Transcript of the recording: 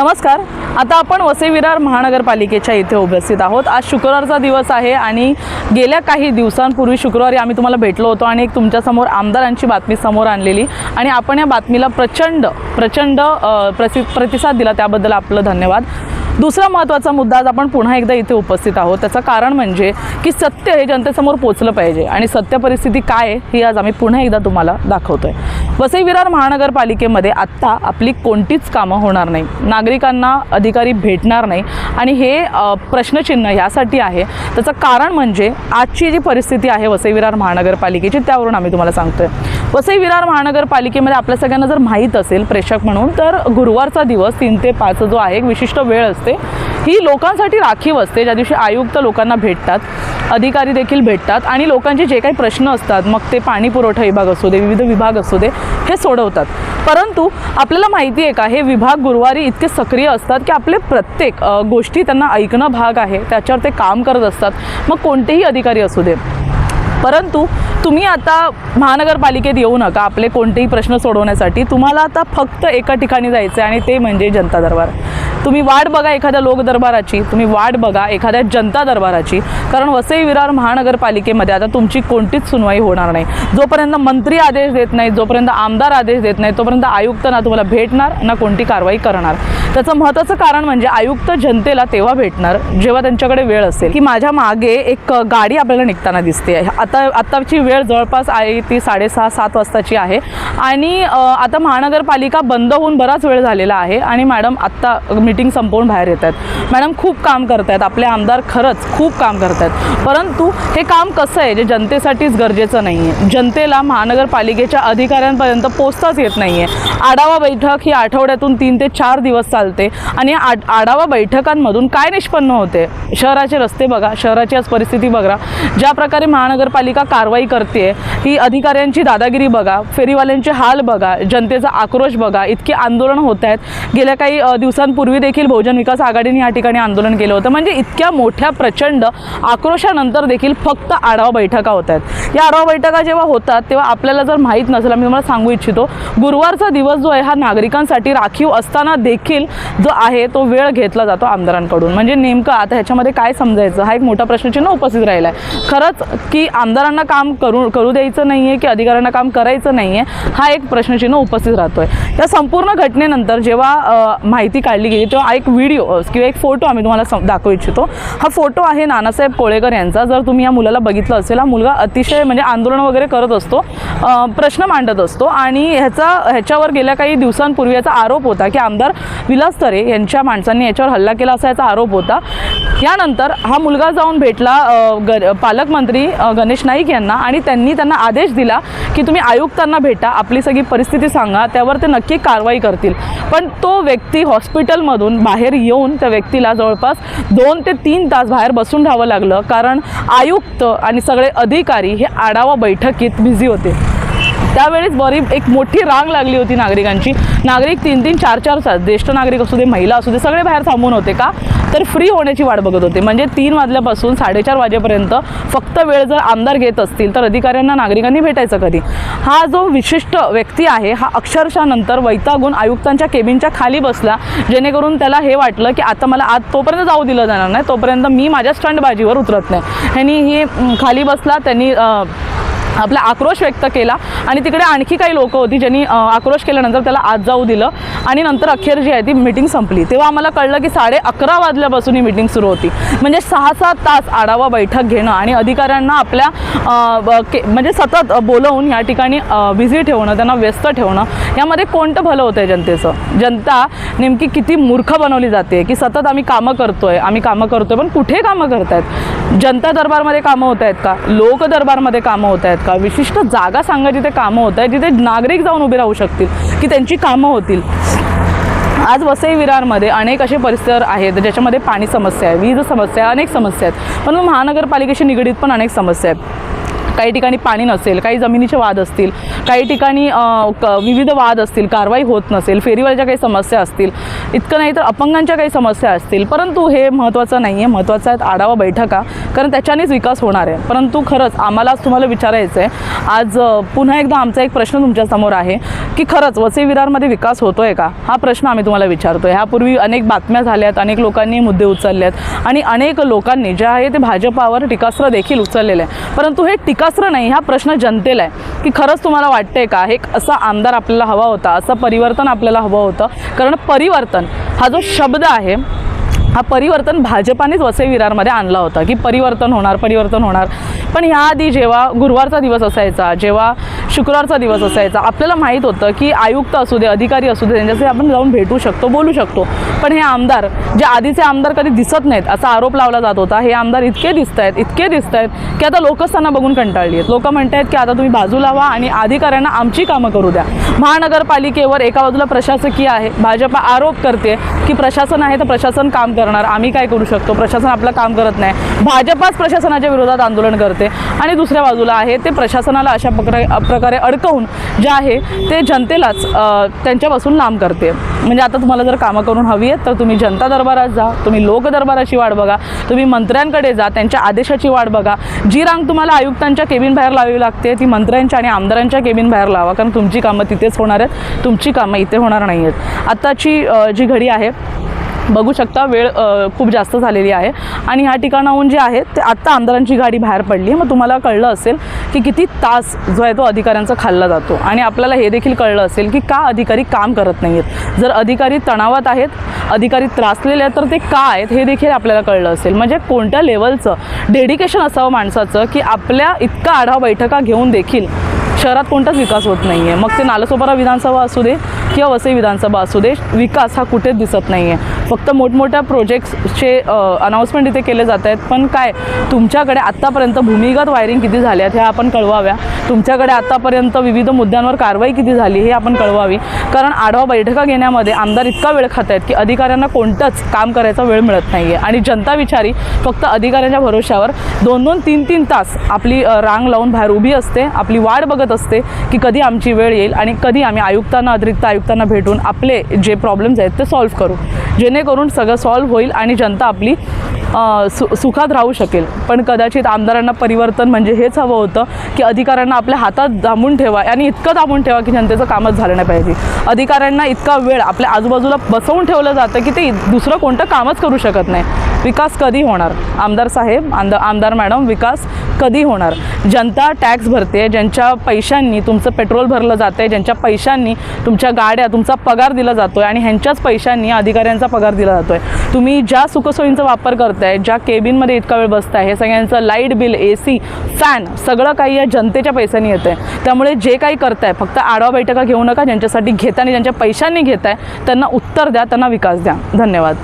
नमस्कार. आता आपण वसे विरार महानगरपालिकेच्या इथे उपस्थित आहोत. आज शुक्रवारचा दिवस आहे आणि गेल्या काही दिवसांपूर्वी शुक्रवारी आम्ही तुम्हाला भेटलो होतो आणि एक तुमच्यासमोर आमदारांची बातमी समोर आणलेली आणि आपण या बातमीला प्रचंड प्रचंड प्रसि प्रतिसाद दिला त्याबद्दल आपलं धन्यवाद. दुसरा महत्त्वाचा मुद्दा आज आपण पुन्हा एकदा इथे उपस्थित आहोत. त्याचं कारण म्हणजे की सत्य हे जनतेसमोर पोचलं पाहिजे आणि सत्य परिस्थिती काय आहे ही आज आम्ही पुन्हा एकदा तुम्हाला दाखवतो आहे वसई विरार महानगरपालिकेमध्ये आत्ता आपली कोणतीच कामं होणार नाही. नागरिकांना अधिकारी भेटणार नाही. आणि हे प्रश्नचिन्ह यासाठी आहे. त्याचं कारण म्हणजे आजची जी परिस्थिती आहे वसई विरार महानगरपालिकेची त्यावरून आम्ही तुम्हाला सांगतोय. वसई विरार महानगरपालिकेमध्ये आपल्या सगळ्यांना जर माहीत असेल प्रेक्षक म्हणून तर गुरुवारचा दिवस तीन ते पाच जो आहे एक विशिष्ट वेळ असते. ही लोकांसाठी राखीव असते ज्या दिवशी आयुक्त लोकांना भेटतात अधिकारी देखील भेटतात आणि लोकांचे जे काही प्रश्न असतात मग ते पाणी पुरवठा विभाग असू दे विविध विभाग असू दे हे सोडवतात. परंतु आपल्याला माहिती आहे का हे विभाग गुरुवारी इतके सक्रिय असतात की आपले प्रत्येक गोष्टी त्यांना ऐकणं भाग आहे त्याच्यावर ते काम करत असतात. मग कोणतेही अधिकारी असू दे परंतु तुम्ही आता महानगरपालिकेत येऊ नका आपले कोणतेही प्रश्न सोडवण्यासाठी. तुम्हाला आता फक्त एका ठिकाणी जायचं आहे आणि ते म्हणजे जनता दरबार. तुम्ही वाट बघा एखाद्या लोकदरबाराची तुम्ही वाट बघा एखाद्या जनता दरबाराची. कारण वसई विरार महानगरपालिकेमध्ये आता तुमची कोणतीच सुनवाई होणार नाही. जोपर्यंत मंत्री आदेश देत नाही जोपर्यंत आमदार आदेश देत नाही तोपर्यंत आयुक्त ना तुम्हाला भेटणार ना कोणती कारवाई करणार. त्याचं महत्त्वाचं कारण म्हणजे आयुक्त जनतेला तेव्हा भेटणार जेव्हा त्यांच्याकडे वेळ असेल. की माझ्या मागे एक गाडी आपल्याला निघताना दिसते. आता आत्ताची वेळ जवळपास आहे ती साडेसहा सात वाजताची आहे. आणि आता महानगरपालिका बंद होऊन बराच वेळ झालेला आहे. आणि मॅडम आत्ता मीटिंग संपवून बाहेर येत आहेत मॅडम खूप काम करत आहेत आपले आमदार खरंच खूप काम करत आहेत परंतु हे काम कसं आहे? जे जनतेसाठीच गरजेचं नाही आहे जनतेला महानगरपालिकेच्या अधिकाऱ्यांपर्यंत पोचताच येत नाही आहे आढावा बैठक ही आठवड्यातून तीन ते चार दिवस चालते. आणि आढावा बैठकांमधून काय निष्पन्न होते? शहराचे रस्ते बघा. शहराची आज परिस्थिती बघा. ज्या प्रकारे महानगरपालिका कारवाई करते ही अधिकाऱ्यांची दादागिरी बघा. फेरीवाल्यांचे हाल बघा. जनतेचा आक्रोश बघा. इतके आंदोलन होत आहेत. गेल्या काही दिवसांपूर्वी देखील बहुजन विकास आघाडीने या ठिकाणी आंदोलन केलं होतं. म्हणजे इतक्या मोठ्या प्रचंड आक्रोशानंतर देखील फक्त आढावा बैठका होत आहेत. या आढावा बैठका जेव्हा होतात तेव्हा आपल्याला जर माहीत नसेल मी तुम्हाला सांगू इच्छितो गुरुवारचा दिवस जो आहे हा नागरिकांसाठी राखीव असताना देखील जो आहे तो वेळ घेतला जातो आमदारांकडून. म्हणजे नेमकं आता ह्याच्यामध्ये काय समजायचं? हा एक मोठा प्रश्नचिन्ह उपस्थित राहिला आहे खरंच की आमदारांना काम करू करू द्यायचं नाही आहे की अधिकाऱ्यांना काम करायचं नाही आहे हा एक प्रश्नचिन्ह उपस्थित राहतो आहे या संपूर्ण घटनेनंतर जेव्हा माहिती काढली गेली किंवा एक व्हिडिओ किंवा एक फोटो आम्ही तुम्हाला सम दाखवू इच्छितो. हा फोटो आहे नानासाहेब कोळेकर यांचा. जर तुम्ही या मुलाला बघितलं असेल हा मुलगा अतिशय म्हणजे आंदोलन वगैरे करत असतो प्रश्न मांडत असतो आणि ह्याचा ह्याच्यावर गेल्या काही दिवसांपूर्वी याचा आरोप होता की आमदार विलास तरे यांच्या माणसांनी याच्यावर हल्ला केला असा याचा आरोप होता. यानंतर हा मुलगा जाऊन भेटला ग पालकमंत्री गणेश नाईक यांना आणि त्यांनी त्यांना आदेश दिला की तुम्ही आयुक्तांना भेटा आपली सगळी परिस्थिती सांगा त्यावर ते नक्की कारवाई करतील. पण तो व्यक्ती हॉस्पिटलमधून बाहेर येऊन त्या व्यक्तीला जवळपास दोन ते तीन तास बाहेर बसून राहावं लागलं. कारण आयुक्त आणि सगळे अधिकारी हे आढावा बैठकीत बिझी होते. त्यावेळेस बरी एक मोठी रांग लागली होती नागरिकांची. नागरिक तीन तीन चार चार तास ज्येष्ठ नागरिक असू दे महिला असू दे सगळे बाहेर थांबून होते का? तर फ्री होण्याची वाट बघत होते. म्हणजे तीन वाजल्यापासून साडेचार वाजेपर्यंत फक्त वेळ जर आमदार घेत असतील तर अधिकाऱ्यांना नागरिकांनी भेटायचं कधी? हा जो विशिष्ट व्यक्ती आहे हा अक्षरशः नंतर वैतागून आयुक्तांच्या केबिनच्या खाली बसला जेणेकरून त्याला हे वाटलं की आता मला आज तोपर्यंत जाऊ दिलं जाणार नाही तोपर्यंत मी माझ्या स्टंटबाजीवर उतरत नाही. ह्यांनी हे खाली बसला त्यांनी आपला आक्रोश व्यक्त केला आणि तिकडे आणखी काही लोक होती ज्यांनी आक्रोश केल्यानंतर त्याला आज जाऊ दिलं. आणि नंतर अखेर जी आहे ती मिटिंग संपली. तेव्हा आम्हाला कळलं की साडे अकरा वाजल्यापासून ही मिटिंग सुरू होती. म्हणजे सहा सात तास आढावा बैठक घेणं आणि अधिकाऱ्यांना आपल्या के- म्हणजे सतत बोलवून या ठिकाणी बिझी ठेवणं त्यांना व्यस्त ठेवणं यामध्ये कोणतं भलं होतं आहे जनतेचं? जनता नेमकी किती मूर्ख बनवली जाते की सतत आम्ही कामं करतो आहे आम्ही कामं करतो आहे पण कुठे कामं करत आहेत जनता दरबारमध्ये कामं होत आहेत का? लोक दरबारमध्ये कामं होत आहेत का? विशिष्ट जागा सांगा जिथे कामं होत आहेत जिथे नागरिक जाऊन उभे राहू शकतील की त्यांची कामं होतील. आज वसई विरारमध्ये अनेक असे परिसर आहेत ज्याच्यामध्ये पाणी समस्या आहे वीज समस्या आहे अनेक समस्या आहेत. पण महानगरपालिकेशी निगडीत पण अनेक समस्या आहेत. काही ठिकाणी पाणी नसेल काही जमिनीचे वाद असतील काही ठिकाणी क- विविध वाद असतील कारवाई होत नसेल फेरीवाल्याच्या काही समस्या असतील इतकं नाही तर अपंगांच्या काही समस्या असतील परंतु हे महत्त्वाचं नाही आहे महत्त्वाचं आहेत आढावा बैठका कारण त्याच्यानेच विकास होणार आहे. परंतु खरंच आम्हाला आज तुम्हाला विचारायचं आहे आज पुन्हा एकदा आमचा एक प्रश्न तुमच्यासमोर आहे. की खरंच वसई विरारमध्ये विकास होतो आहे का? हा प्रश्न आम्ही तुम्हाला विचारतो ह्यापूर्वी अनेक बातम्या झाल्यात अनेक लोकांनी मुद्दे उचलले आहेत आणि अनेक लोकांनी जे आहे ते भाजपावर टीकास्त्र देखील उचललेलं आहे. परंतु हे टीकास्त्र नाही हा प्रश्न जनतेला आहे की खरंच तुम्हाला वाटतंय का? एक असा आमदार आपल्याला हवा होता असं परिवर्तन आपल्याला हवं होतं. कारण परिवर्तन हा जो शब्द आहे हा परिवर्तन भाजपानेच वसई विरारमध्ये आणला होता की परिवर्तन होणार परिवर्तन होणार. पण ह्याआधी जेव्हा गुरुवारचा दिवस असायचा जेव्हा शुक्रवारचा दिवस असायचा आपल्याला माहीत होतं की आयुक्त असू दे अधिकारी असू दे त्यांच्याशी आपण जाऊन भेटू शकतो बोलू शकतो. पण हे आमदार जे आधीचे आमदार कधी दिसत नाहीत असा आरोप लावला जात होता. हे आमदार इतके दिसत आहेत इतके दिसत आहेत की आता लोकच त्यांना बघून कंटाळली आहेत. लोक म्हणत आहेत की आता तुम्ही बाजू लावा आणि अधिकाऱ्यांना आमची कामं करू द्या. महानगरपालिकेवर एका बाजूला प्रशासकीय आहे भाजपा आरोप करते की प्रशासन आहे तर प्रशासन काम करणार आम्ही काय करू शकतो? प्रशासन आपलं काम करत नाही. भाजपाच प्रशासनाच्या विरोधात आंदोलन करते. आणि दुसऱ्या बाजूला आहे ते प्रशासनाला अशा प्रकारे प्रकारे अडकवून जे आहे ते जनतेलाच त्यांच्यापासून लांब करते. म्हणजे आता तुम्हाला जर कामं करून हवी आहेत तर तुम्ही जनता दरबारात जा तुम्ही लोक दरबाराची वाट बघा तुम्ही मंत्र्यांकडे जा त्यांच्या आदेशाची वाट बघा. जी रांग तुम्हाला आयुक्तांच्या केबिन बाहेर लावावी लागते ती मंत्र्यांच्या आणि आमदारांच्या केबिन बाहेर लावा कारण तुमची कामं तिथेच होणार आहेत तुमची कामं इथे होणार नाही आहेत आत्ताची जी घडी आहे बघू शकता वेळ खूप जास्त झालेली आहे. आणि ह्या ठिकाणाहून जे आहे ते आत्ता आमदारांची गाडी बाहेर पडली. मग तुम्हाला कळलं असेल की किती तास जो आहे तो अधिकाऱ्यांचा खाल्ला जातो. आणि आपल्याला हे देखील कळलं असेल की का अधिकारी काम करत नाही आहेत जर अधिकारी तणावात आहेत अधिकारी त्रासलेले आहेत तर ते का आहेत हे देखील आपल्याला कळलं असेल. म्हणजे कोणत्या लेवलचं डेडिकेशन असावं माणसाचं की आपल्या इतका आढावा बैठका घेऊन देखील शहरात कोणताच विकास होत नाही आहे मग ते नालसोपारा विधानसभा असू दे किंवा वसई विधानसभा असू दे विकास हा कुठेच दिसत नाही आहे फक्त मोठमोठ्या प्रोजेक्ट्सचे अनाऊन्समेंट इथे केले जात आहेत. पण काय तुमच्याकडे आत्तापर्यंत भूमिगत वायरिंग किती झाल्या आहेत ह्या आपण कळवाव्या. तुमच्याकडे आत्तापर्यंत विविध मुद्द्यांवर कारवाई किती झाली हे आपण कळवावी. कारण आढावा बैठका घेण्यामध्ये आमदार इतका वेळ खात आहेत की अधिकाऱ्यांना कोणतंच काम करायचा वेळ मिळत नाही आहे आणि जनता विचारी फक्त अधिकाऱ्यांच्या भरोश्यावर दोन दोन तीन तीन तास आपली रांग लावून बाहेर उभी असते आपली वाट बघत असते की कधी आमची वेळ येईल आणि कधी आम्ही आयुक्तांना अतिरिक्त आयुक्तांना भेटून आपले जे प्रॉब्लेम्स आहेत ते सॉल्व्ह करू. जेणेकरून सगळं सॉल्व्ह होईल आणि जनता आपली सु सुखात राहू शकेल. पण कदाचित आमदारांना परिवर्तन म्हणजे हेच हवं होतं की अधिकाऱ्यांना आपल्या हातात दाबून ठेवा आणि इतकं दाबून ठेवा की जनतेचं कामच झालं नाही पाहिजे. अधिकाऱ्यांना इतका वेळ आपल्या आजूबाजूला बसवून ठेवलं जातं की ते दुसरं कोणतं कामच करू शकत नाही. विकास कधी होणार? आमदार साहेब आमदार आमदार मॅडम विकास कधी होणार? जनता टॅक्स भरते ज्यांच्या पैशांनी तुमचं पेट्रोल भरलं जातं आहे ज्यांच्या पैशांनी तुमच्या गाड्या तुमचा पगार दिला जातो आहे आणि ह्यांच्याच पैशांनी अधिकाऱ्यांचा पगार दिला जातो आहे तुम्ही ज्या सुखसोयींचा वापर करताय ज्या केबिनमध्ये इतका वेळ बसताय हे सगळ्यांचं light bill A C fan सगळं काही या जनतेच्या पैशांनी येतं आहे त्यामुळे जे काही करताय फक्त आढावा बैठका घेऊ नका ज्यांच्यासाठी घेताना ज्यांच्या पैशांनी घेताय त्यांना उत्तर द्या त्यांना विकास द्या. धन्यवाद.